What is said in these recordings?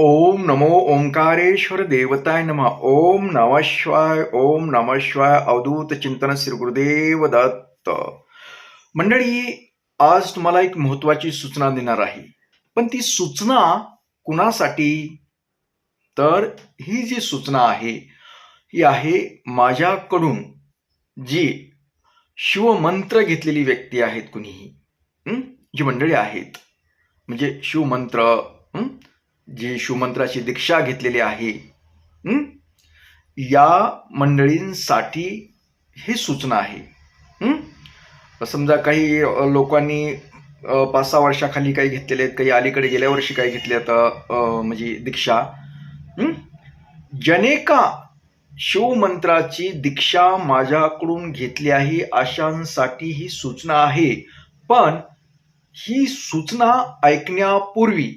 ओम नमो ओंकारेश्वर देवताय नम। ओम नमशिवाय ओम नमशिवाय अवधूत चिंतन श्री गुरुदेव दत्त। मंडळी आज तुम्हाला एक महत्वाची सूचना देणार आहे. पण ती सूचना कुणासाठी? तर ही जी सूचना आहे ही आहे माझ्याकडून जी शिवमंत्र घेतलेली व्यक्ती आहेत कुणीही जी मंडळी आहेत. म्हणजे शिवमंत्र जी शिवमंत्राची दीक्षा घेतलेली आहे या मंडळींसाठी ही सूचना आहे समजा काही लोकांनी पाच सहा वर्षाखाली काही घेतलेले आहेत काही अलीकडे गेल्या वर्षी काही घेतले आता म्हणजे दीक्षा जनेका ज्याने का शिवमंत्राची दीक्षा माझ्याकडून घेतली आहे अशांसाठी ही सूचना आहे. पण ही सूचना ऐकण्यापूर्वी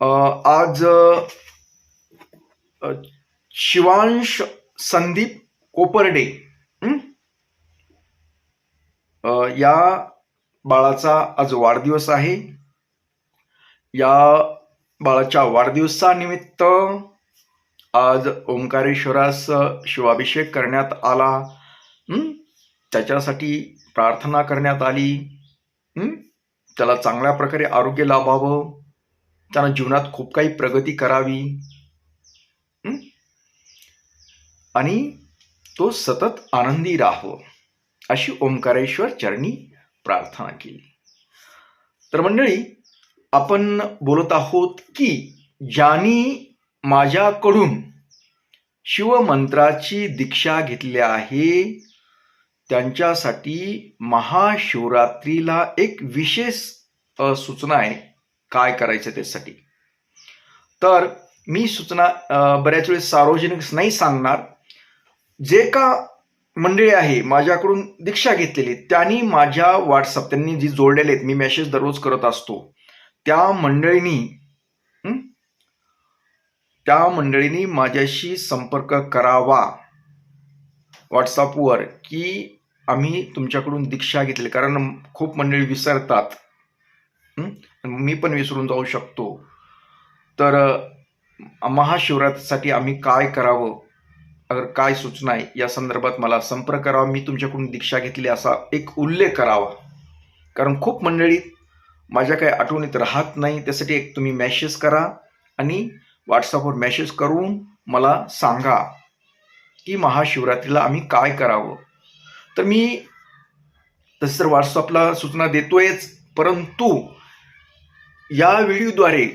आज शिवांश संदीप कोपर्डे या बाळाचा आज वाढदिवस आहे. या बाळाच्या वाढदिवसानिमित्त आज ओंकारेश्वरास शिवाभिषेक करण्यात आला. त्याच्यासाठी प्रार्थना करण्यात आली. त्याला चांगल्या प्रकारे आरोग्य लाभावं. त्यांना जीवनात खूप काही प्रगती करावी. आणि तो सतत आनंदी राहावं अशी ओंकारेश्वर चरणी प्रार्थना केली. तर मंडळी आपण बोलत आहोत की ज्यांनी माझ्याकडून शिवमंत्राची दीक्षा घेतली आहे त्यांच्यासाठी महाशिवरात्रीला एक विशेष सूचना आहे. काय करायचं त्यासाठी? तर मी सूचना बऱ्याच वेळेस सार्वजनिक नाही सांगणार. जे का मंडळी आहे माझ्याकडून दीक्षा घेतलेली त्यांनी माझ्या व्हॉट्सअप त्यांनी जी जोडलेले आहेत मी मेसेज दररोज करत असतो. त्या मंडळींनी त्या मंडळींनी माझ्याशी संपर्क करावा. व्हॉट्सअपवर की आम्ही तुमच्याकडून दीक्षा घेतली कारण खूप मंडळी विसरतात. मी पण विसरून जाऊ शकतो. तर महाशिवरात्रीसाठी आम्ही काय करावं? अगर काय सूचना आहे? या संदर्भात मला संपर्क करावा. मी तुमच्याकडून दीक्षा घेतली असा एक उल्लेख करावा. कारण खूप मंडळी माझ्या काही आठवणीत राहत नाही. त्यासाठी एक तुम्ही मेसेज करा आणि व्हॉट्सअपवर मेसेज करून मला सांगा की महाशिवरात्रीला आम्ही काय करावं? तर मी तसं तर व्हॉट्सअपला सूचना देतोयच परंतु या व्हिडिओद्वारे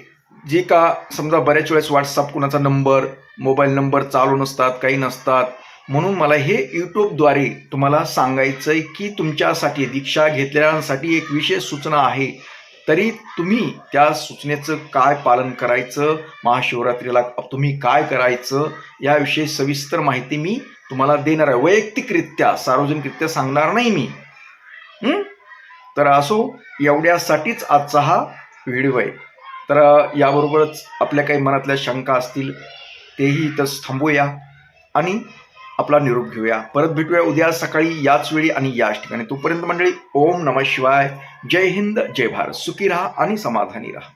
जे का समजा बऱ्याच वेळेस व्हॉट्सअप कुणाचा नंबर मोबाईल नंबर चालू नसतात काही नसतात म्हणून मला हे यूट्यूबद्वारे तुम्हाला सांगायचं आहे की तुमच्यासाठी दीक्षा घेतलेल्यांसाठी एक विशेष सूचना आहे. तरी तुम्ही त्या सूचनेचं काय पालन करायचं महाशिवरात्रीला तुम्ही काय करायचं याविषयी सविस्तर माहिती मी तुम्हाला देणार आहे. वैयक्तिकरित्या सार्वजनिकरित्या सांगणार नाही मी. तर असो एवढ्यासाठीच आजचा हा व्हिडिओ आहे. तर याबरोबरच आपल्या काही मनातल्या शंका असतील तेही इथंच थांबूया आणि आपला निरोप घेऊया. परत भेटूया उद्या सकाळी याच वेळी आणि याच ठिकाणी. तोपर्यंत मंडळी ओम नम शिवाय. जय हिंद जय भारत. सुखी राहा आणि समाधानी राहा.